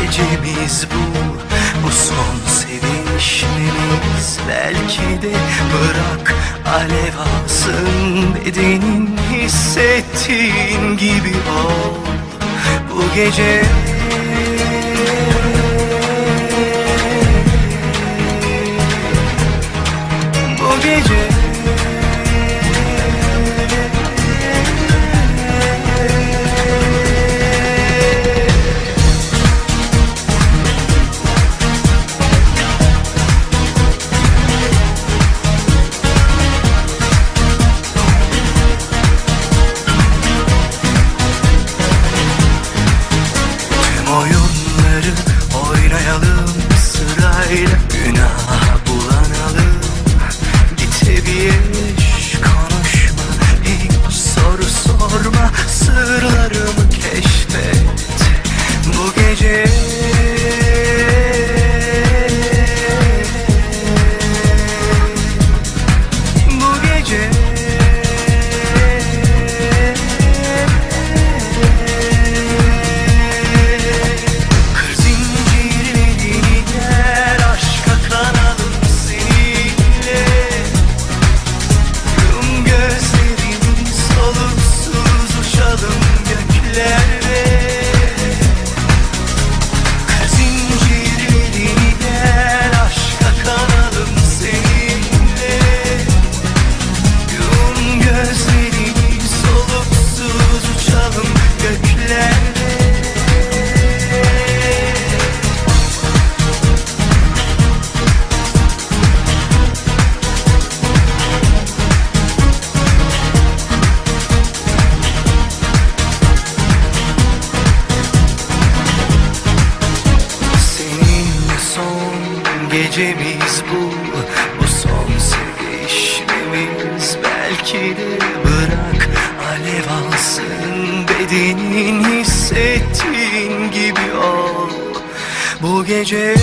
gecemiz bu? Bu son sevişmemiz Belki de bırak alev alsın Bedenin hissettiğin gibi ol. Bu gece oyunları oynayalım sırayla Günah bulanalım. Bitebilir konuşma Hiç soru sorma Sırlarımı keşfet. Bu gece son gecemiz bu. Bu son sevişmemiz Belki de bırak alev alsın Bedenin hissettiğin gibi ol. Bu gece